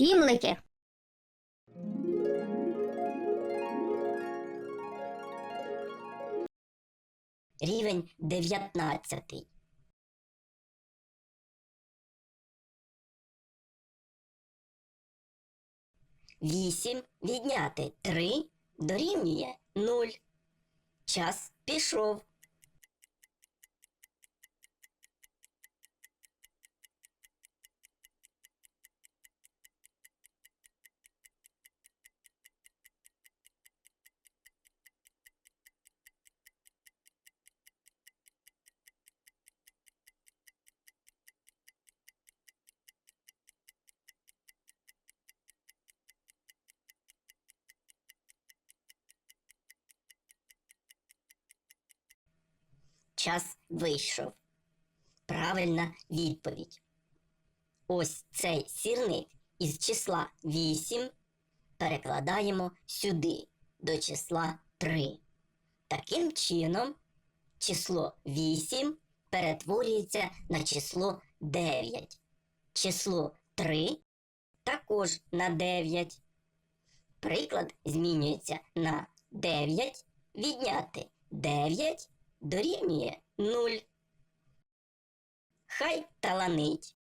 Сімлики. Рівень 19. Вісім відняти три дорівнює нуль. Час пішов. Час вийшов. Правильна відповідь. Ось цей сірник із числа 8 перекладаємо сюди до числа 3. Таким чином, число 8 перетворюється на число 9. Число 3 також на 9. Приклад змінюється на 9 відняти 9 дорівнює 0. Хай таланить.